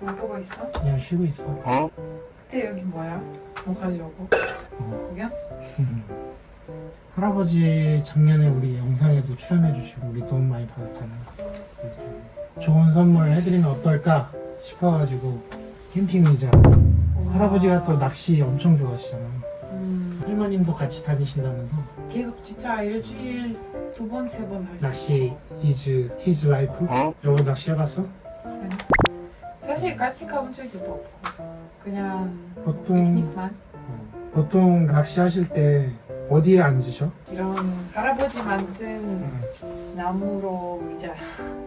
뭐 보고 있어? 그냥 쉬고 있어. 그때 여기 뭐야? 뭐 가려고? 어. 구경? 할아버지 작년에 우리 영상에도 출연해주시고 우리 돈 많이 받았잖아요. 그래서 좋은 선물 해드리면 어떨까 싶어가지고 캠핑 의자. 할아버지가 또 낚시 엄청 좋아하시잖아. 음, 할머님도 같이 다니신다면서 계속 진짜 일주일 두 번 세 번 할 수. 낚시 is his life. 여보 낚시 해봤어? 사실 같이 가본 적도 없고 그냥 보통- 피크닉만 어. 보통 낚시 하실 때 어디에 앉으셔? 이런 할아버지 만든 응. 나무로 의자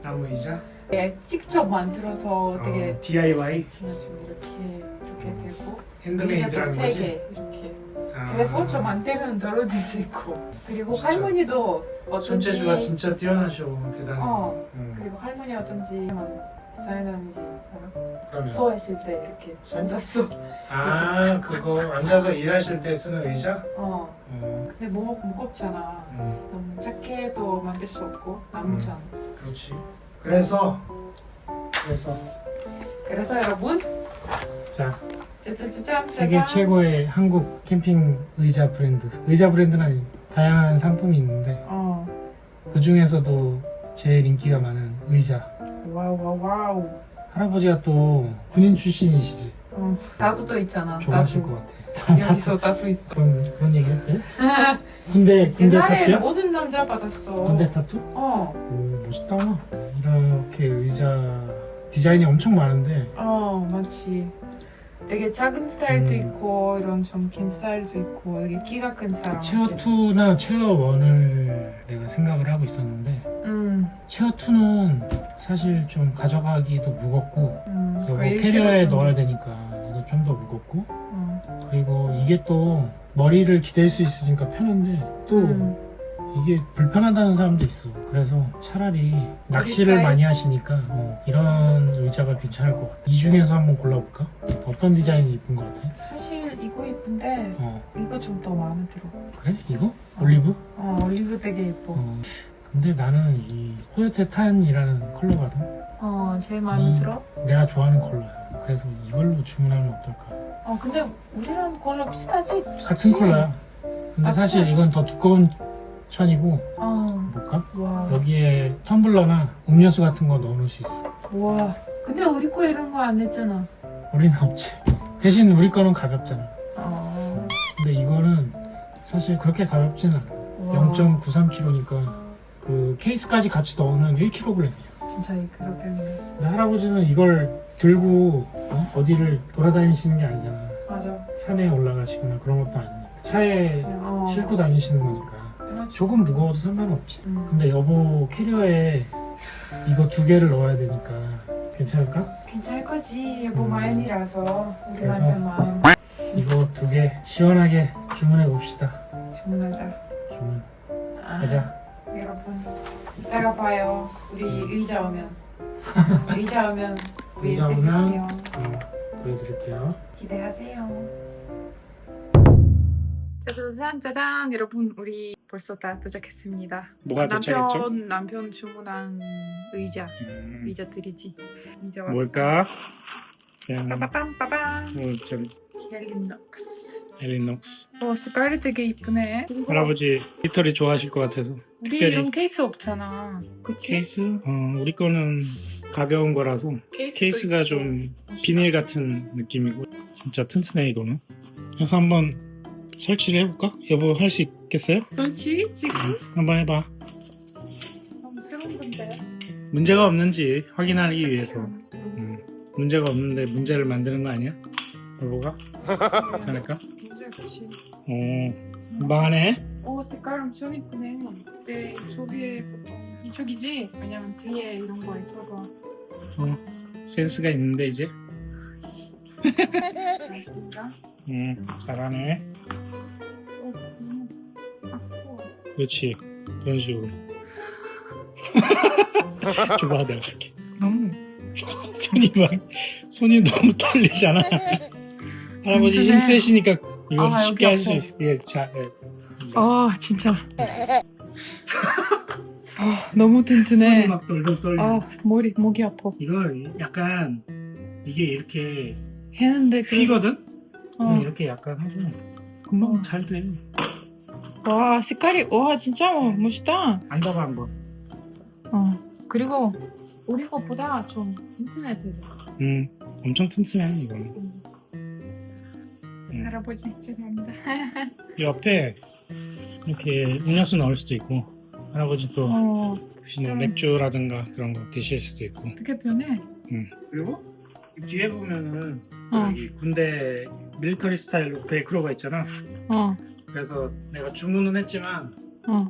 나무 의자? 예, 직접 만들어서 되게 DIY 그냥 좀 이렇게 이렇게 되고 의자도 핸드메이드라는 거지? 세게 이렇게 아. 그래서 좀안 되면 떨어질 수 있고 그리고 진짜. 할머니도 어떤지 손재주가 진짜 뛰어나셔 대단해. 어 응. 그리고 할머니 어떤지 사인하는지. 알아? 그러면. 수어했을 때 이렇게 앉았어. 아 그거 앉아서 일하실 때 쓰는 의자? 어. 어, 근데 무, 무겁잖아. 음, 너무 작게 도 만들 수 없고 나무잖아 그렇지. 그래서. 그래서. 그래서 여러분. 자. 세계 최고의 한국 캠핑 의자 브랜드. 의자 브랜드는 아니 다양한 상품이 있는데 어. 그 중에서도 제일 인기가 많은 의자. 와우 와우 와우 할아버지가 또 군인 출신이시지. 어, 나도 또 있잖아 좋아하실 나도. 것 같아. 여기서 나도 있어 그런 그런 얘기 했대? 군대 군대 옛날에 타투야? 모든 남자 받았어 군대 타투? 어, 오 멋있다. 이렇게 의자 디자인이 엄청 많은데 어, 맞지. 되게 작은 스타일도 음. 있고 이런 좀 긴 스타일도 있고 되게 키가 큰 사람. 체어 2나 체어 1을 내가 생각을 하고 있었는데 음, 체어 2는 사실 좀 가져가기도 무겁고 음. 그거 일기로 캐리어에 좀- 넣어야 되니까 이거 좀 더 무겁고 어. 그리고 이게 또 머리를 기댈 수 있으니까 편한데 또 음. 이게 불편하다는 사람도 있어 그래서 차라리 낚시를 스타일? 많이 하시니까 어, 이런 의자가 괜찮을 것 같아 이 중에서 한번 골라볼까? 어떤 디자인이 이쁜 것 같아? 사실 이거 이쁜데 어 이거 좀 더 마음에 들어. 그래? 이거? 올리브? 어, 올리브 되게 예뻐. 어, 근데 나는 이 호요테 탄이라는 컬러거든. 어, 제일 마음에 음. 들어. 내가 좋아하는 컬러야. 그래서 이걸로 주문하면 어떨까? 어, 근데 우리랑 컬러 비슷하지? 같은 좋지? 컬러야. 근데 아, 사실 그래? 이건 더 두꺼운 천이고 어, 볼까? 와, 여기에 텀블러나 음료수 같은 거 넣어놓을 수 있어. 와. 근데 우리 거 이런 거 안 했잖아. 우리는 없지. 대신 우리 거는 가볍잖아. 어, 근데 이거는 사실 그렇게 가볍진 않아. 와. 0.93kg니까 그 케이스까지 같이 넣으면 1kg이야. 진짜 이 그렇겠네. 근데 할아버지는 이걸 들고 어? 디를 돌아다니시는 게 아니잖아. 맞아. 산에 올라가시거나 그런 것도 아니니까 차에 어. 싣고 다니시는 거니까. 조금 무거워도 상관없지. 음. 근데 여보 캐리어에 이거 두 개를 넣어야 되니까 괜찮을까? 괜찮을 거지 여보 음. 마음이라서 우리 그래서- 남편 마음 이거 두 개 시원하게 주문해 봅시다. 주문하자 주문. 아, 가자. 여러분 이따가 봐요 우리 의자 오면 의자 오면 의자 보여드릴게요 어, 보여드릴게요. 기대하세요 짜잔 짜잔 여러분 우리 벌써 다 도착했습니다 뭐가 남편 남편 주문한 의자 의자들이지 의자 왔어 음. 뭘까? 그냥 빠밤 빠밤 뭐좀 헬리녹스 엘리녹스. 어 색깔이 되게 이쁘네 할아버지 히터리 좋아하실 것 같아서 우리 특별히. 이런 케이스 없잖아 그치? 케이스? 어, 우리 거는 가벼운 거라서 케이스도 케이스가 있고. 좀 비닐 같은 느낌이고 진짜 튼튼해 이거는 그래서 한번 설치를 해볼까? 여보 할 수 있겠어요? 그렇지 지금 한번 해봐. 너무 새로운 건데 문제가 없는지 확인하기 위해서. 음, 문제가 없는데 문제를 만드는 거 아니야? 여보가? 괜찮을까? 문제 없지 오 금방 하네 오 색깔 엄청 이쁘네 내 저기에 보통. 이쪽이지? 왜냐면 뒤에 이런 거 있어서. 어, 센스가 있는데 이제? 그러니까 음, 잘하네 그렇지 그런 식으로 줘봐 내가 할게 너무 손이 막 손이 너무 떨리잖아. 할아버지. 힘 세시니까 이거 아, 쉽게 여기 하실 수 아파. 있어. 예, 자, 예. 아 진짜 아 너무 손이 튼튼해 막 떨려 떨려. 아 머리 목이 아파 이걸 약간 이게 이렇게 했는데 그 휘거든? 어. 이렇게 약간 하고 금방 어. 잘 돼. 와 색깔이 와 진짜 뭐 멋있다. 안 잡아 한번. 어 그리고 우리 것보다 좀 튼튼해져. 음, 엄청 튼튼해 이거는. 음. 할아버지 죄송합니다. 이 옆에 이렇게 음료수 넣을 수도 있고 할아버지 또어 음. 맥주라든가 그런 거 드실 수도 있고. 어떻게 변해? 그리고 이 뒤에 보면은 어. 여기 군대 밀리터리 스타일로 베이크로가 있잖아. 어 그래서 내가 주문은 했지만 어.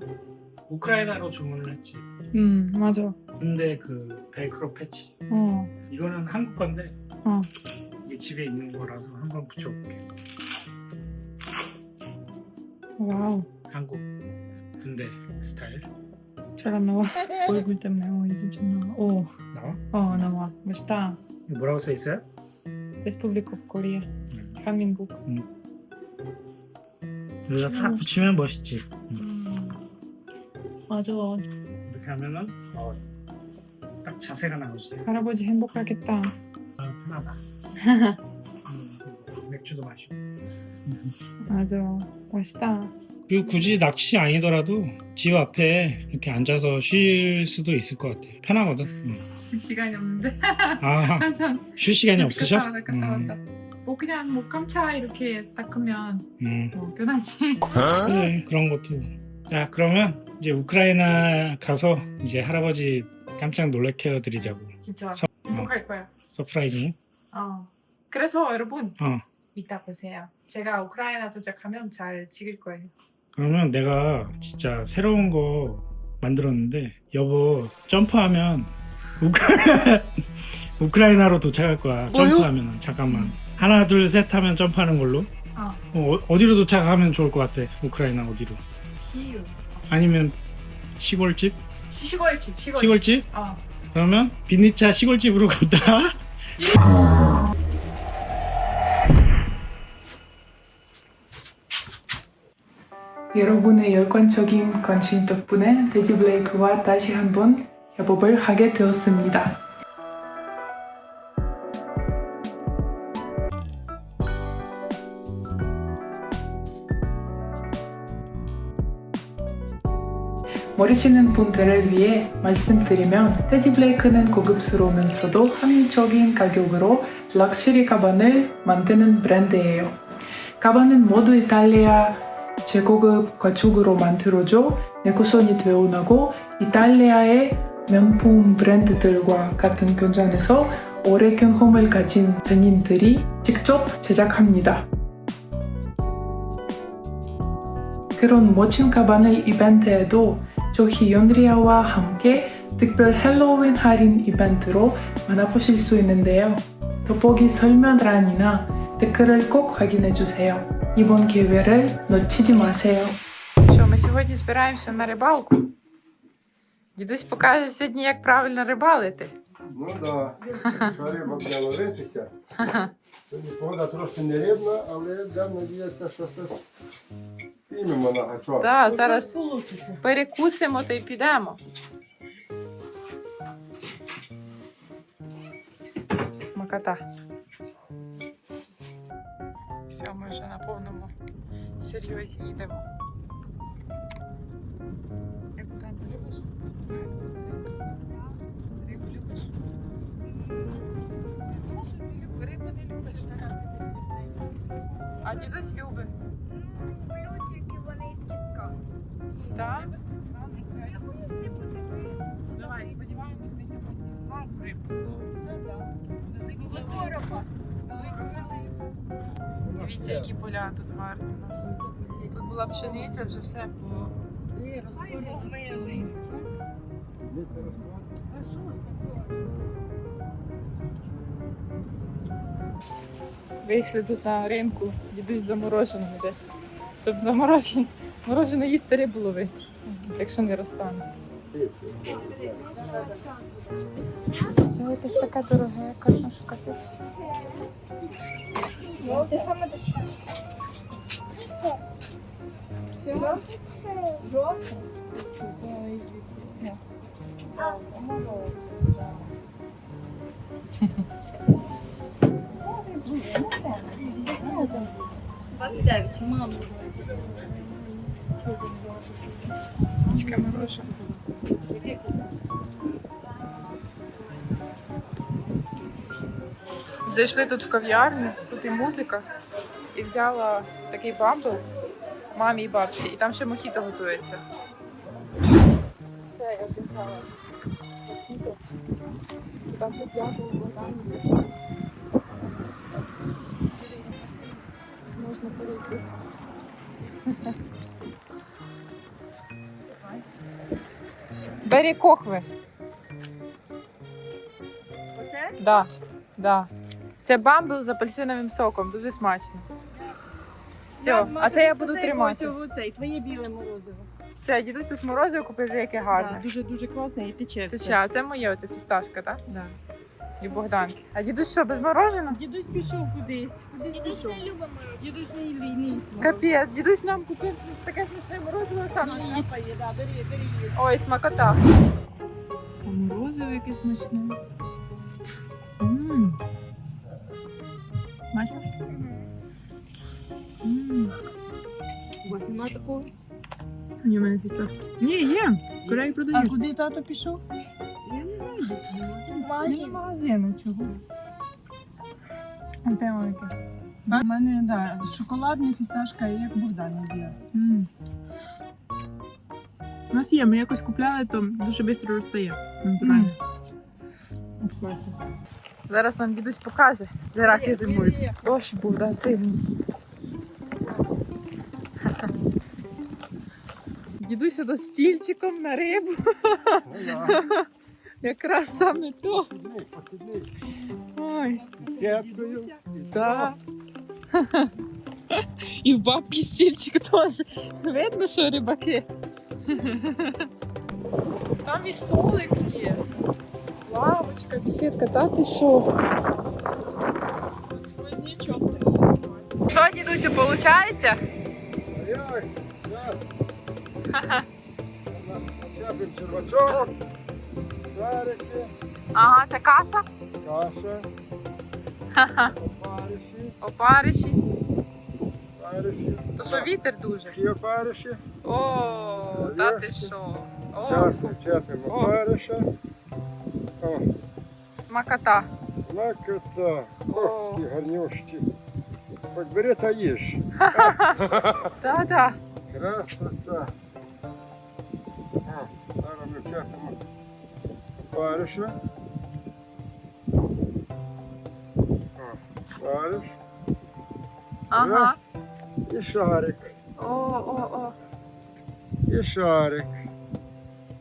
우크라이나로 주문을 했지. 음 맞아. 군대 그 베이크로 패치. 어 이거는 한국 건데 어. 이게 집에 있는 거라서 한번 붙여볼게. 와우 한국 군대 스타일 잘 안 나와. 얼굴 때문에 어 이제 좀 나와. 오. 나와? 어 나와. 멋있다. 이거 뭐라고 써 있어요? 레스public of Korea. 음. 한민국. 여기다 딱 붙이면 멋있지. 음. 맞아. 이렇게 하면은 어, 딱 자세가 나오지. 할아버지 행복하겠다. 아, 편하다. 음, 맥주도 마시고. 맞아. 멋있다. 그리고 굳이 낚시 아니더라도 집 앞에 이렇게 앉아서 쉴 수도 있을 것 같아. 편하거든. 음. 시간이 없는데 아, 항상 쉴 시간이 없으셔? 갔다 왔다 갔다 왔다. 뭐 그냥 뭐 깜차 이렇게 닦으면 음, 뭐 편하지. 그래, 그런 것도. 자, 그러면 이제 우크라이나 가서 이제 할아버지 깜짝 놀래켜 드리자고. 진짜 서- 행복할 거야. 서프라이징. 어. 그래서 여러분 어. 이따 보세요. 제가 우크라이나 도착하면 잘 찍을 거예요. 그러면 내가 진짜 새로운 거 만들었는데 여보 점프하면 우크라... 우크라이나로 도착할 거야 점프하면 잠깐만 하나 둘 셋 하면 점프하는 걸로 어. 어, 어디로 도착하면 좋을 것 같아 우크라이나 어디로 키우. 아니면 시골집 시골집 시골집. 시골집 어. 그러면 빈니차 시골집으로 간다 여러분의 열광적인 관심 덕분에 데디 블레이크와 다시 한번 협업을 하게 되었습니다. 모르시는 분들을 위해 말씀드리면 테디 블레이크는 고급스러우면서도 합리적인 가격으로 럭셔리 가방을 만드는 브랜드예요. 가방은 모두 이탈리아 제고급 가축으로 만들어져 내구성이 뛰어나고 이탈리아의 명품 브랜드들과 같은 견장에서 오래 경험을 가진 전인들이 직접 제작합니다. 그런 멋진 가방을 이벤트에도 저희 연리아와 함께 특별 헬로윈 할인 이벤트로 만나보실 수 있는데요. 더보기 설명란이나 댓글을 꼭 확인해 주세요. 이번 기회를 놓치지 마세요. Що ми сьогодні збираємося на рибалку? Дідусь покаже сьогодні, як правильно рибалити. Ну да, що риба буде ловитися. Сьогодні погода трошки не рибна, але будемо надіятися, що щось піймемо на гачок. Да, зараз перекусимо та й підемо. Смакота. Все, ми вже на повному серйозі їдемо. А дідусь любить. Так? Давай, сподіваємось, ми сьогодні гарну рибу Дивіться, які поля тут гарні у нас. Тут була пшениця, вже все по. Дивіться, розклад. Вийшли тут на ринку, дідусь замороженим іде. Щоб заморожене, Морожене їсти рибу ловити, якщо не розтане. Це якась така дорога кажна, що капець. Це саме дешеве. Все? Жовте? Двадцять дев'ять. Мам. Чекай, морожене. Зайшли тут в кав'ярню, тут і музика, і взяла такий бамбл мамі і бабці, і там ще мохіто готується. Все, я взяла мохіто. Там Богдану. Можна перейти. Бері кохви. Оце? Да, да. Це бамбл з апельсиновим соком, дуже смачно. Все, а це я буду тримати. Це і твоє біле морозиво. Все, дідусь тут морозиво купив, яке гарне. дуже дуже класне і тече все. а це моє, оце фісташка, так? Да. І Богданки. А дідусь що, без мороженого? Дідусь пішов кудись. Кудись Дідусь пішов. не любить морозиво. Дідусь не ліній Капець, дідусь нам купив таке смачне морозиво сам не їсть. Да, бери, бери. їж. Ой, смакота. Морозиво яке смачне. Мм. У вас немає такого? Ні, у мене фісташки. Ні, є. Кореї А продають. куди тато пішов? Немає магазину чого. Прямо. У мене, да, шоколадна фісташка, як Богдан є. М. У нас є, ми якось купляли, то дуже швидко розстає. Натурально. Зараз нам дідусь покаже, де раки зимують. Дощ був, да, сильний. Дідусь до стільчиком на рибу. Ну я. Якраз саме то. Похідний, похідний. Ой, І сіткою. да. І в бабки стільчик теж. Видно, що рибаки. Там і столик є. Лавочка, бесідка, та ти що? Сквознячок. Що, дідусю, виходить? А як? Як? Оце червачок, Шарики, Ага, це каша. каша, Ха-ха. опариші, Опариші. опариші. То що вітер дуже. Які опариші? О, та ти що? О, Зараз чепимо О. опариша. О, смакота. смакота. О. Ох, ті гарнющі. Хоч бери та їж. Да-да. Красота. А, зараз ми вчепимо опариша. О, Ага. Раз. І шарик. О, о, о. І шарик.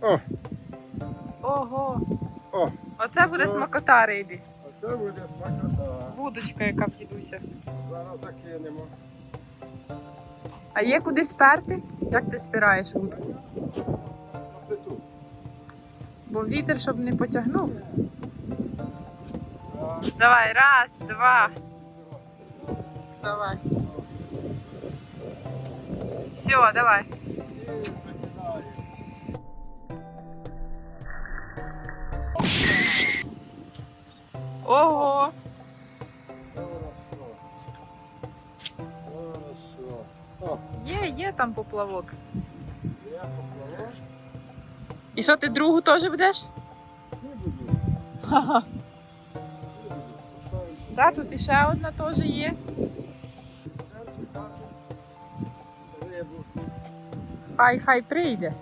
О, Ого. о, Оце буде смакота рибі. оце буде смакота. Вудочка, яка в дідуся. Зараз закинемо. А є куди сперти? Як ти спираєш вудку? Бо вітер, щоб не потягнув. Давай, раз, два. Давай. Все, давай. Ого. Є, є там поплавок. І що ти другу теж будеш? Ха-ха. Да, тут іще одна теж є. Хай хай прийде.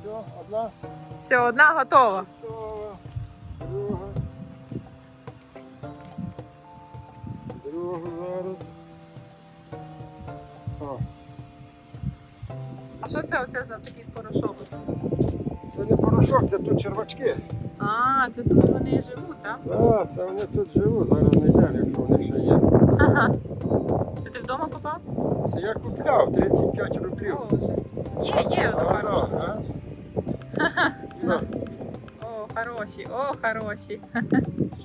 Все, одна. Все, одна. Готова. Оце за такий порошок? це не порошок, це тут червачки. А, це тут вони живуть, так? Так, це вони тут живуть, зараз не йдемо, якщо вони ще є. Ага. Це ти вдома копав? Це я купляв 35 рублів. Боже. Є, є, А, отак. да, а? На, О, хороші, о, хороші.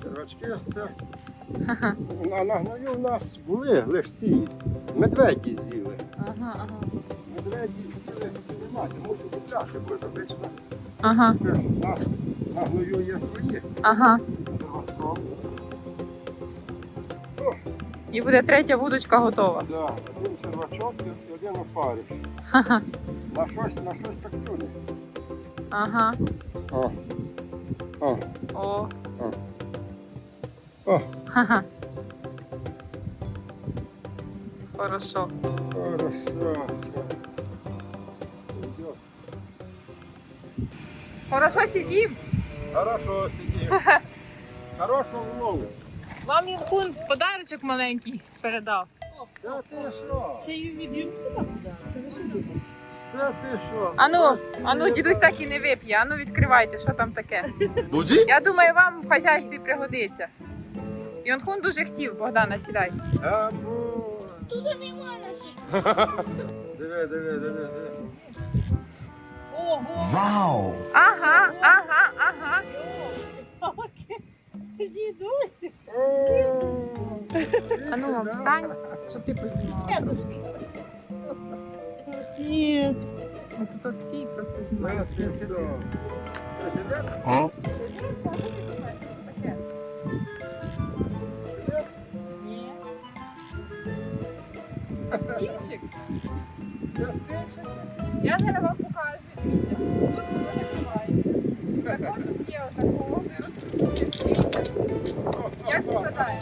червачки, це. На, на гною у нас були лише ці медведі з'їли. Ага, ага. Медведі з'їли немає, мушу купляти, бо обично Ага. це нас На гною є свої. Ага. І буде третя вудочка готова. Да, один червачок і один опариш. Ха-ха. На щось, на щось так клюне. Ага. О. О. О. О. Ха-ха. Хорошо. Хорошо. Идет. Хорошо сидім. Хорошо сидим. Хорошого улову. Вам Інкун подарочок маленький передав. Це ти що? Це її від Це ти що? Ану, ану, дідусь так і не вип'є. Ану, відкривайте, що там таке. 뭐지? Я думаю, вам в хазяйстві пригодиться. Йонхун дуже хотів, Богдана, сідай. А, ну. Тут немає щось. Диви, диви, диви, диви. Ого! 와우. Ага, ага, ага. Дідусь! Ану, встань, щоб ти познімала. Ні. Ну, тут ось стій, просто ти красиво. Стільчик? Я зараз вам покажу. Дивіться, тут воно закривається. Також є отакого, виросту. Дивіться, як складає.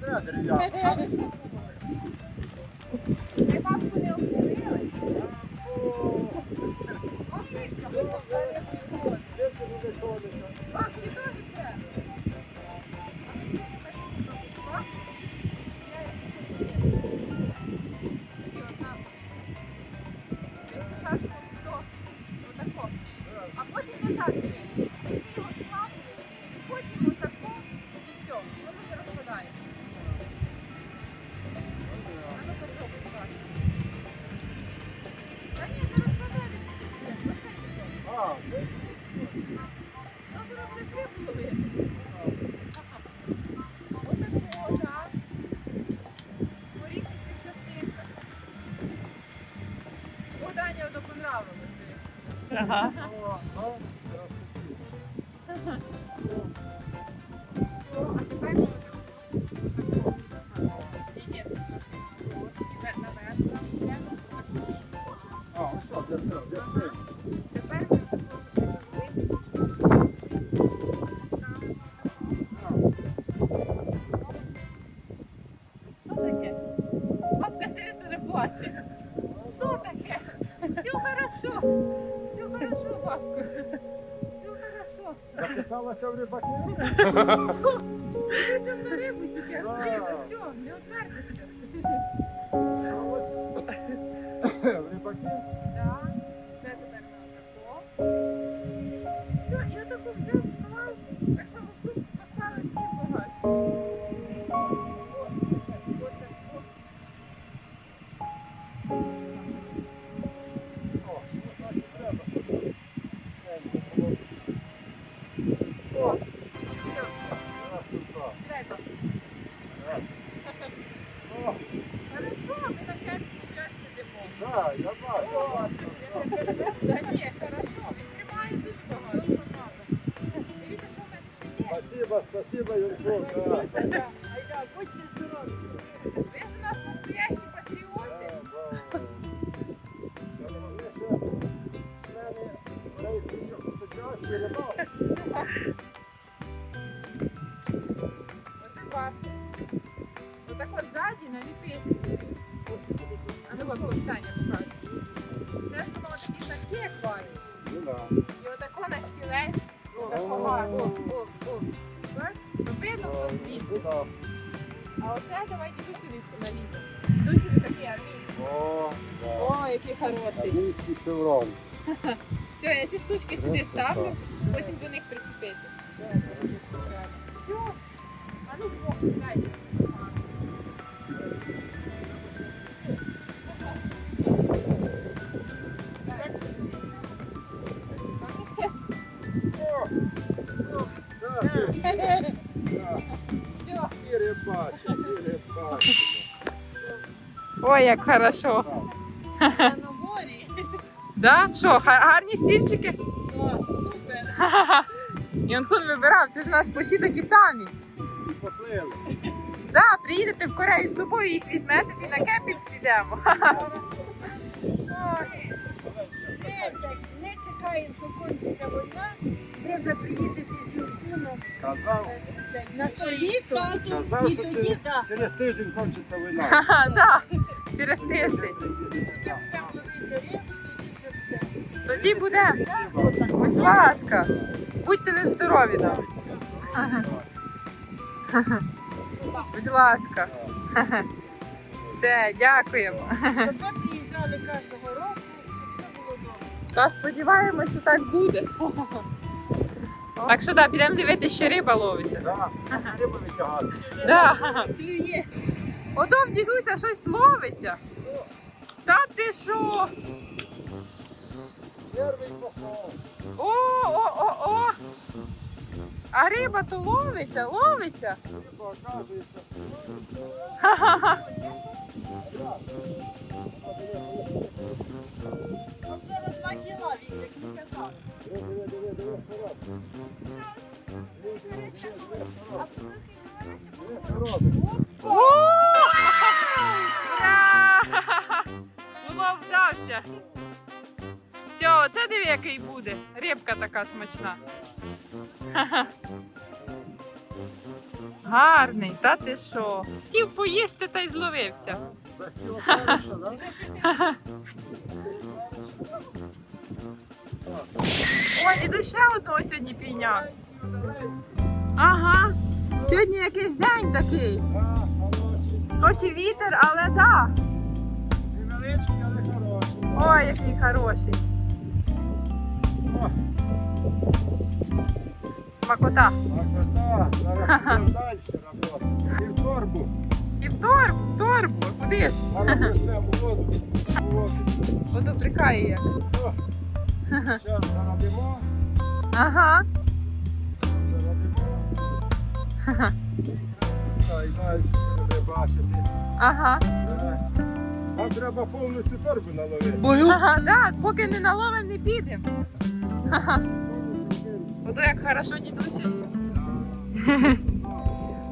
Vai pra pneu, pneu. Ага. Рибаки? 对吧？有错对吧 я ці штучки сюди Просто ставлю, так. потім до них прикріпити. Все. А ну, двох, далі. Да, Все. і рибачі, і рибачі. Ой, як хорошо. На морі. Да? Що, га- гарні стільчики? О, супер. І он хун вибирав, це ж у нас почти такі самі. Поплили. Да, приїдете в Корею з собою, їх візьмете і на кемпінг підемо. Не, чекаємо, що кончиться війна. Ви вже приїдете з Юркуном Казав, на казав, І що тоді, так. через тиждень кончиться війна. Через тиждень. Тоді будемо ловити рибу, Тоді будемо. Будь ласка. Будьте нездорові нам. Будь ласка. Все, дякуємо. Щоб приїжджали кожного року. Та сподіваємося, що так буде. Так що да, підемо дивитися, ще риба ловиться. Да, рибу витягати. Клює. Ото в дідуся щось ловиться. Та ти що? Перший поход. О, о, о, о. А риба то ловиться, ловиться. Риба оказується. Там зараз два кіла, як і казав. Диви, диви, диви, вперед. Рибка така смачна. Гарний, та ти що? Хотів поїсти та й зловився. Захотіла перша, да? О, іду ще одного сьогодні пійняв. Ага. Сьогодні якийсь день такий. Хоч і вітер, але так. Невеличкий, але хороший. Ой, який хороший. Смакота. смакота. Зараз підемо далі роботи. І в торбу. І в торбу, в торбу. Куди ж? Зараз воду. Воду. Прикає як. Зараз зарадимо. Ага. Зарадимо. Та далі буде бачити. Ага. Нам треба повну цю торбу наловити. Ага, да, поки не наловим, не підемо. Ото як хорошо дідусі.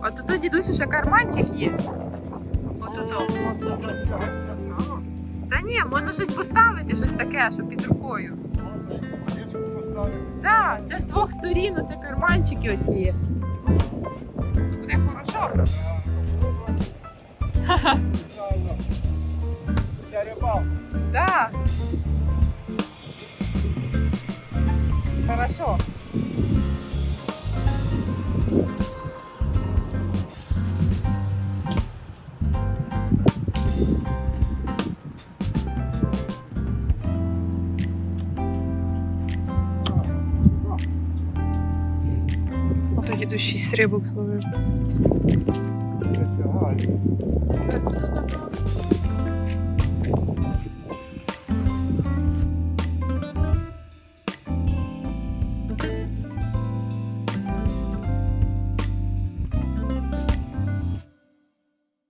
От тут дідусю ще карманчик є. От. Та ні, можна щось поставити, щось таке, що під рукою. Так, це з двох сторін, оце карманчики оці. Тут буде хорошо. Для рибалки. Да. Хорошо. Ото дідусь шість рибок зловив.